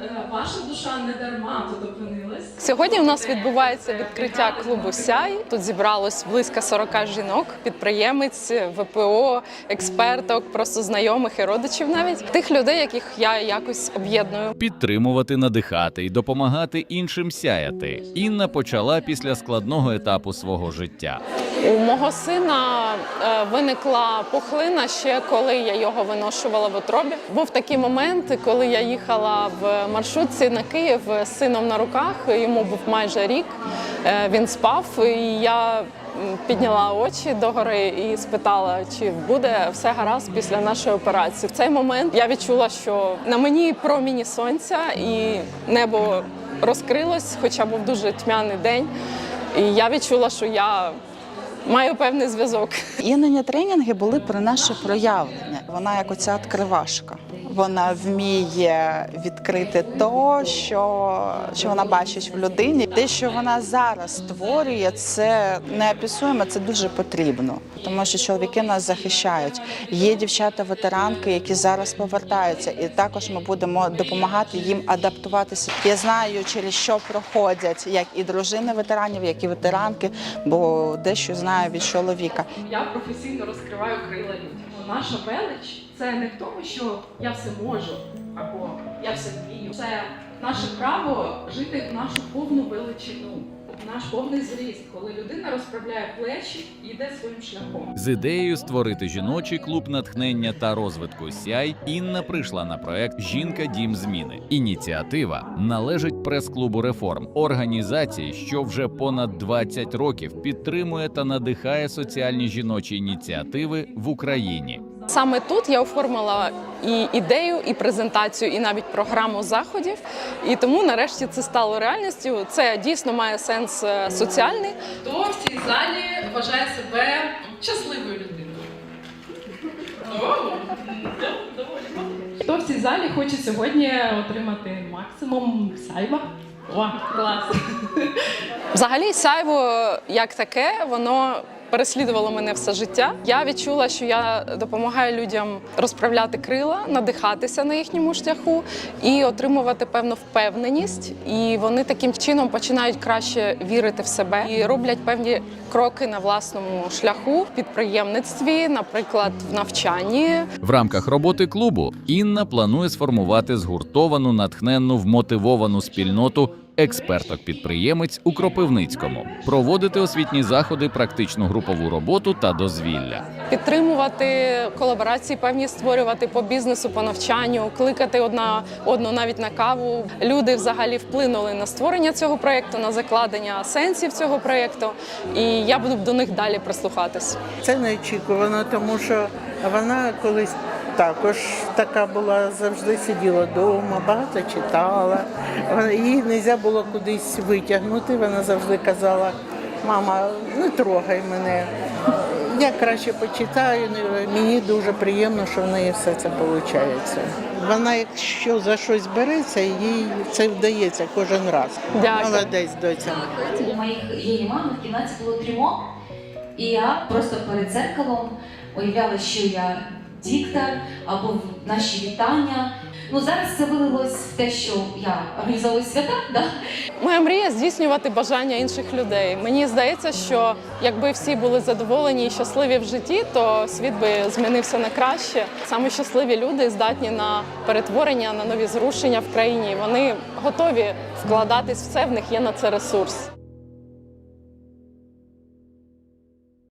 е, ваша душа не дарма тут опинилась. Сьогодні у нас відбувається відкриття клубу Сяй. Тут зібралось близько 40 жінок, підприємець, ВПО, експерток, просто знайомих і родичів навіть тих людей, яких я якось об'єдную. Підтримувати, надихати і допомагати іншим сяяти. Інна почала після складного етапу свого життя. У мого сина е, виникла пухлина ще коли я його виношувала в утробі. Був такий момент, коли я їхала в маршрутці на Київ з сином на руках. Йому був майже рік. Е, Він спав, і я підняла очі догори і спитала, чи буде все гаразд після нашої операції. В цей момент я відчула, що на мені проміні сонця і небо розкрилось, хоча був дуже тьмяний день. І я відчула, що я маю певний зв'язок. Іноді тренінги були про наше проявлення. Вона як оця відкривашка. Вона вміє відкрити то, що, що вона бачить в людині. Те, що вона зараз створює, це неописуємо, це дуже потрібно, тому що чоловіки нас захищають. Є дівчата-ветеранки, які зараз повертаються, і також ми будемо допомагати їм адаптуватися. Я знаю, через що проходять як і дружини ветеранів, як і ветеранки, бо дещо знаю від чоловіка. Я професійно розкриваю крила людям. Наша велич це не в тому, що я все можу або я все вмію. Це наше право жити в нашу повну величину, наш повний зріст, коли людина розправляє плечі і йде своїм шляхом. З ідеєю створити жіночий клуб натхнення та розвитку сяй Інна прийшла на проект Жінка Дім зміни. Ініціатива належить прес-клубу реформ, організації, що вже понад 20 років підтримує та надихає соціальні жіночі ініціативи в Україні. Саме тут я оформила і ідею, і презентацію, і навіть програму заходів. І тому нарешті це стало реальністю. Це дійсно має сенс е, соціальний. Хто в цій залі вважає себе щасливою людиною? Хто в цій залі хоче сьогодні отримати максимум сайва? О, клас! Взагалі, сяйво як таке, воно переслідувало мене все життя. Я відчула, що я допомагаю людям розправляти крила, надихатися на їхньому шляху і отримувати певну впевненість. І вони таким чином починають краще вірити в себе і роблять певні кроки на власному шляху в підприємництві, наприклад, в навчанні. В рамках роботи клубу Інна планує сформувати згуртовану, натхненну, вмотивовану спільноту експерток-підприємець у Кропивницькому, проводити освітні заходи, практичну групову роботу та дозвілля. підтримувати колаборації, певні створювати по бізнесу, по навчанню, кликати одна одну навіть на каву. Люди взагалі вплинули на створення цього проєкту, на закладення сенсів цього проєкту, і я буду до них далі прислухатись. Це неочікувано, тому що вона колись також така була, завжди сиділа вдома, багато читала. Її не можна було кудись витягнути. Вона завжди казала: мама, не трогай мене. Я краще почитаю, мені дуже приємно, що в неї все це виходить. Вона, якщо за щось береться, їй це вдається кожен раз. Дякую. Молодець, доця. У моїх її мами в кімнаті було трьох, і я просто перед дзеркалом уявляла, що я диктор або наші вітання. Ну зараз це вилилось в те, що я організовую свята. Да? Моя мрія здійснювати бажання інших людей. Мені здається, що якби всі були задоволені і щасливі в житті, то світ би змінився на краще. Саме щасливі люди здатні на перетворення, на нові зрушення в країні. Вони готові вкладатись в це. В них є на це ресурс.